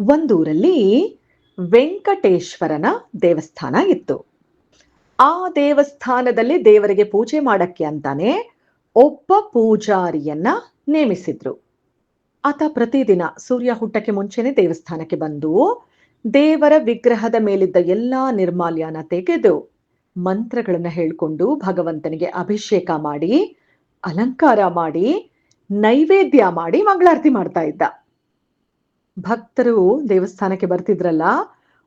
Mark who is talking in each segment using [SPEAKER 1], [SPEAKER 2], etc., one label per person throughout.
[SPEAKER 1] ಒಂದೂರಲ್ಲಿ ವೆಂಕಟೇಶ್ವರನ ದೇವಸ್ಥಾನ ಇತ್ತು. ಆ ದೇವಸ್ಥಾನದಲ್ಲಿ ದೇವರಿಗೆ ಪೂಜೆ ಮಾಡಕ್ಕೆ ಅಂತಾನೆ ಒಬ್ಬ ಪೂಜಾರಿಯನ್ನ ನೇಮಿಸಿದ್ರು. ಆತ ಪ್ರತಿದಿನ ಸೂರ್ಯ ಹುಟ್ಟಕ್ಕೆ ಮುಂಚೆನೆ ದೇವಸ್ಥಾನಕ್ಕೆ ಬಂದು ದೇವರ ವಿಗ್ರಹದ ಮೇಲಿದ್ದ ಎಲ್ಲಾ ನಿರ್ಮಾಲ್ಯನ ತೆಗೆದು ಮಂತ್ರಗಳನ್ನ ಹೇಳ್ಕೊಂಡು ಭಗವಂತನಿಗೆ ಅಭಿಷೇಕ ಮಾಡಿ, ಅಲಂಕಾರ ಮಾಡಿ, ನೈವೇದ್ಯ ಮಾಡಿ ಮಂಗಳಾರತಿ ಮಾಡ್ತಾ ಇದ್ದ. ಭಕ್ತರು ದೇವಸ್ಥಾನಕ್ಕೆ ಬರ್ತಿದ್ರಲ್ಲ,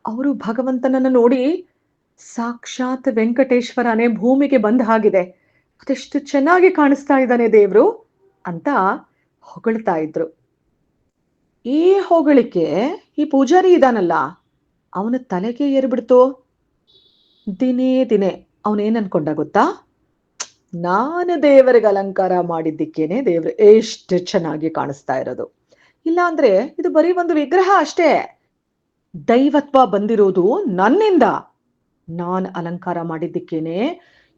[SPEAKER 1] ಅವರು ಭಗವಂತನನ್ನ ನೋಡಿ ಸಾಕ್ಷಾತ್ ವೆಂಕಟೇಶ್ವರನೇ ಭೂಮಿಗೆ ಬಂದ ಹಾಗಿದೆ. ಅದೆಷ್ಟು ಚೆನ್ನಾಗಿ ಕಾಣಿಸ್ತಾ ಇದ್ದಾನೆ ದೇವ್ರು ಅಂತ ಹೊಗಳ್ತಾ ಇದ್ರು. ಈ ಹೊಗಳಿಕೆ ಈ ಪೂಜಾರಿ ಇದಾನಲ್ಲ ಅವನ ತಲೆಗೆ ಏರ್ಬಿಡ್ತು. ದಿನೇ ದಿನೇ ಅವನೇನ್ ಅನ್ಕೊಂಡ ಗೊತ್ತಾ? ನಾನು ದೇವರಿಗೆ ಅಲಂಕಾರ ಮಾಡಿದ್ದಕ್ಕೇನೆ ದೇವ್ರು ಎಷ್ಟು ಚೆನ್ನಾಗಿ ಕಾಣಿಸ್ತಾ ಇರೋದು. ಇಲ್ಲ ಅಂದ್ರೆ ಇದು ಬರೀ ಒಂದು ವಿಗ್ರಹ ಅಷ್ಟೇ. ದೈವತ್ವ ಬಂದಿರೋದು ನನ್ನಿಂದ. ನಾನ್ ಅಲಂಕಾರ ಮಾಡಿದ್ದಕ್ಕೇನೆ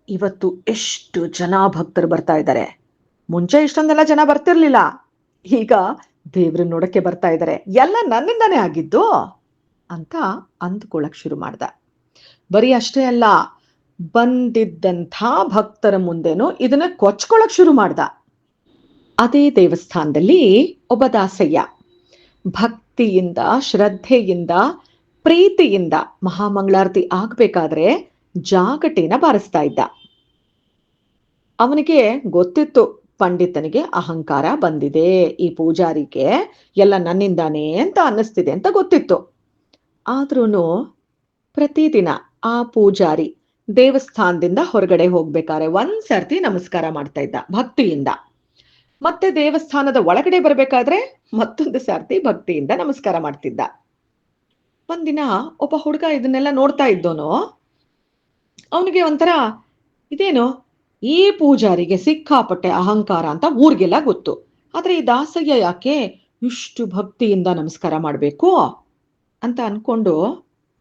[SPEAKER 1] ಇವತ್ತು ಎಷ್ಟು ಜನ ಭಕ್ತರು ಬರ್ತಾ ಇದ್ದಾರೆ. ಮುಂಚೆ ಇಷ್ಟೊಂದೆಲ್ಲ ಜನ ಬರ್ತಿರ್ಲಿಲ್ಲ. ಈಗ ದೇವ್ರ ನೋಡಕ್ಕೆ ಬರ್ತಾ ಇದ್ದಾರೆ. ಎಲ್ಲ ನನ್ನಿಂದಾನೇ ಆಗಿದ್ದು ಅಂತ ಅಂದ್ಕೊಳಕ್ ಶುರು ಮಾಡ್ದ. ಬರೀ ಅಷ್ಟೇ ಅಲ್ಲ, ಬಂದಿದ್ದಂಥ ಭಕ್ತರ ಮುಂದೆನೂ ಇದನ್ನ ಕೊಚ್ಕೊಳಕ್ ಶುರು ಮಾಡ್ದ. ಅದೇ ದೇವಸ್ಥಾನದಲ್ಲಿ ಒಬ್ಬ ದಾಸಯ್ಯ. ಭಕ್ತಿಯಿಂದ, ಶ್ರದ್ಧೆಯಿಂದ, ಪ್ರೀತಿಯಿಂದ ಮಹಾಮಂಗಳಾರತಿ ಆಗ್ಬೇಕಾದ್ರೆ ಜಾಗಟೇನ ಬಾರಿಸ್ತಾ ಇದ್ದ. ಅವನಿಗೆ ಗೊತ್ತಿತ್ತು, ಪಂಡಿತನಿಗೆ ಅಹಂಕಾರ ಬಂದಿದೆ. ಈ ಪೂಜಾರಿಗೆ ಎಲ್ಲ ನನ್ನಿಂದಾನೇ ಅಂತ ಅನ್ನಿಸ್ತಿದೆ ಅಂತ ಗೊತ್ತಿತ್ತು. ಆದ್ರೂ ಪ್ರತಿದಿನ ಆ ಪೂಜಾರಿ ದೇವಸ್ಥಾನದಿಂದ ಹೊರಗಡೆ ಹೋಗ್ಬೇಕಾದ್ರೆ ಒಂದ್ಸರ್ತಿ ನಮಸ್ಕಾರ ಮಾಡ್ತಾ ಇದ್ದ, ಭಕ್ತಿಯಿಂದ. ಮತ್ತೆ ದೇವಸ್ಥಾನದ ಒಳಗಡೆ ಬರಬೇಕಾದ್ರೆ ಮತ್ತೊಂದು ಸಾರ್ತಿ ಭಕ್ತಿಯಿಂದ ನಮಸ್ಕಾರ ಮಾಡ್ತಿದ್ದ. ಒಂದಿನ ಒಬ್ಬ ಹುಡುಗ ಇದನ್ನೆಲ್ಲ ನೋಡ್ತಾ ಇದ್ದೋನು. ಅವನಿಗೆ ಒಂಥರ ಇದೇನು? ಈ ಪೂಜಾರಿಗೆ ಸಿಕ್ಕಾಪಟ್ಟೆ ಅಹಂಕಾರ ಅಂತ ಊರಿಗೆಲ್ಲ ಗೊತ್ತು. ಆದ್ರೆ ಈ ದಾಸಯ್ಯ ಯಾಕೆ ಇಷ್ಟು ಭಕ್ತಿಯಿಂದ ನಮಸ್ಕಾರ ಮಾಡಬೇಕು ಅಂತ ಅನ್ಕೊಂಡು,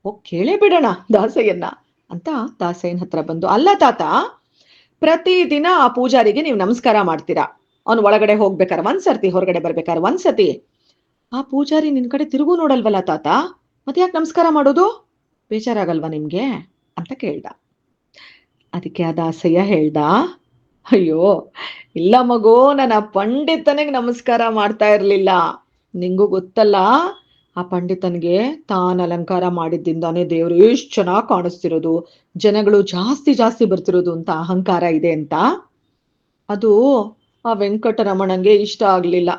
[SPEAKER 1] ಓ, ಕೇಳೇ ಬಿಡೋಣ ದಾಸಯ್ಯನ್ನ ಅಂತ ದಾಸಯ್ಯನ ಹತ್ರ ಬಂದು, ಅಲ್ಲ ತಾತ, ಪ್ರತಿದಿನ ಆ ಪೂಜಾರಿಗೆ ನೀವು ನಮಸ್ಕಾರ ಮಾಡ್ತೀರಾ? ಅವನು ಒಳಗಡೆ ಹೋಗ್ಬೇಕಾರೆ ಒಂದ್ಸರ್ತಿ ಹೊರಗಡೆ ಬರ್ಬೇಕಾದ್ರೆ ಒಂದ್ಸತಿ ಆ ಪೂಜಾರಿ ನಿನ್ ಕಡೆ ತಿರುಗು ನೋಡಲ್ವಲ್ಲ ತಾತ? ಮತ್ತೆ ಯಾಕೆ ನಮಸ್ಕಾರ ಮಾಡೋದು? ಬೇಜಾರಾಗಲ್ವಾ ನಿಮ್ಗೆ? ಅಂತ ಕೇಳ್ದ. ಅದಕ್ಕೆ ಆ ದಾಸಯ್ಯ ಹೇಳ್ದ, ಅಯ್ಯೋ, ಇಲ್ಲ ಮಗು, ನನ್ನ ಪಂಡಿತನಿಗೆ ನಮಸ್ಕಾರ ಮಾಡ್ತಾ ಇರ್ಲಿಲ್ಲ. ನಿಂಗೂ ಗೊತ್ತಲ್ಲ, ಆ ಪಂಡಿತನಿಗೆ ತಾನು ಅಲಂಕಾರ ಮಾಡಿದ್ದಿಂದಾನೇ ದೇವರು ಎಷ್ಟು ಚೆನ್ನಾಗಿ ಕಾಣಿಸ್ತಿರೋದು, ಜನಗಳು ಜಾಸ್ತಿ ಜಾಸ್ತಿ ಬರ್ತಿರೋದು ಅಂತ ಅಹಂಕಾರ ಇದೆ ಅಂತ. ಅದು ಆ ವೆಂಕಟರಮಣಂಗೆ ಇಷ್ಟ ಆಗ್ಲಿಲ್ಲ.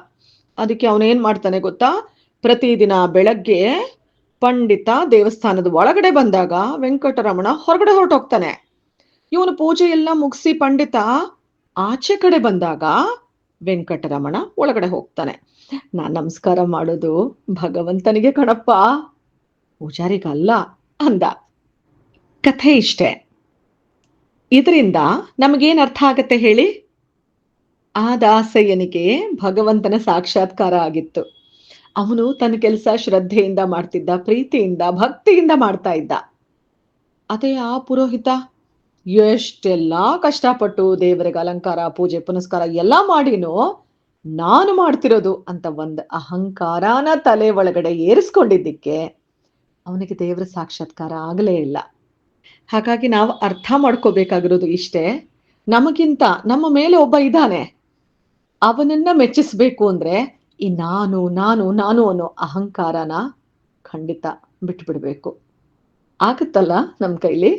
[SPEAKER 1] ಅದಕ್ಕೆ ಅವನೇನ್ ಮಾಡ್ತಾನೆ ಗೊತ್ತಾ? ಪ್ರತಿದಿನ ಬೆಳಗ್ಗೆ ಪಂಡಿತ ದೇವಸ್ಥಾನದ ಒಳಗಡೆ ಬಂದಾಗ ವೆಂಕಟರಮಣ ಹೊರಗಡೆ ಹೊರಟೋಗ್ತಾನೆ. ಇವನು ಪೂಜೆ ಎಲ್ಲ ಮುಗಿಸಿ ಪಂಡಿತ ಆಚೆ ಕಡೆ ಬಂದಾಗ ವೆಂಕಟರಮಣ ಒಳಗಡೆ ಹೋಗ್ತಾನೆ. ನಾನ್ ನಮಸ್ಕಾರ ಮಾಡೋದು ಭಗವಂತನಿಗೆ ಕಣಪ್ಪ. ಪೂಜಾರಿಗಲ್ಲ ಅಂದ. ಕಥೆ ಇಷ್ಟೆ. ಇದರಿಂದ ನಮಗೇನು ಅರ್ಥ ಆಗತ್ತೆ ಹೇಳಿ? ಆ ದಾಸಯ್ಯನಿಗೆ ಭಗವಂತನ ಸಾಕ್ಷಾತ್ಕಾರ ಆಗಿತ್ತು. ಅವನು ತನ್ನ ಕೆಲಸ ಶ್ರದ್ಧೆಯಿಂದ ಮಾಡ್ತಿದ್ದ, ಪ್ರೀತಿಯಿಂದ, ಭಕ್ತಿಯಿಂದ ಮಾಡ್ತಾ ಇದ್ದ. ಅದೇ ಆ ಪುರೋಹಿತ ಎಷ್ಟೆಲ್ಲಾ ಕಷ್ಟಪಟ್ಟು ದೇವರಿಗೆ ಅಲಂಕಾರ, ಪೂಜೆ, ಪುನಸ್ಕಾರ ಎಲ್ಲ ಮಾಡಿನೂ ನಾನು ಮಾಡ್ತಿರೋದು ಅಂತ ಒಂದು ಅಹಂಕಾರನ ತಲೆ ಒಳಗಡೆ ಏರಿಸ್ಕೊಂಡಿದ್ದಕ್ಕೆ ಅವನಿಗೆ ದೇವರ ಸಾಕ್ಷಾತ್ಕಾರ ಆಗಲೇ ಇಲ್ಲ. ಹಾಗಾಗಿ ನಾವು ಅರ್ಥ ಮಾಡ್ಕೋಬೇಕಾಗಿರೋದು ಇಷ್ಟೇ. ನಮಗಿಂತ ನಮ್ಮ ಮೇಲೆ ಒಬ್ಬ ಇದ್ದಾನೆ. ಅವನನ್ನ ಮೆಚ್ಚಿಸ್ಬೇಕು ಅಂದ್ರೆ ಈ ನಾನು ನಾನು ನಾನು ಅನ್ನೋ ಅಹಂಕಾರನ ಖಂಡಿತ ಬಿಟ್ಬಿಡ್ಬೇಕು. ಆಗುತ್ತಲ್ಲ ನಮ್ಮ ಕೈಲಿ?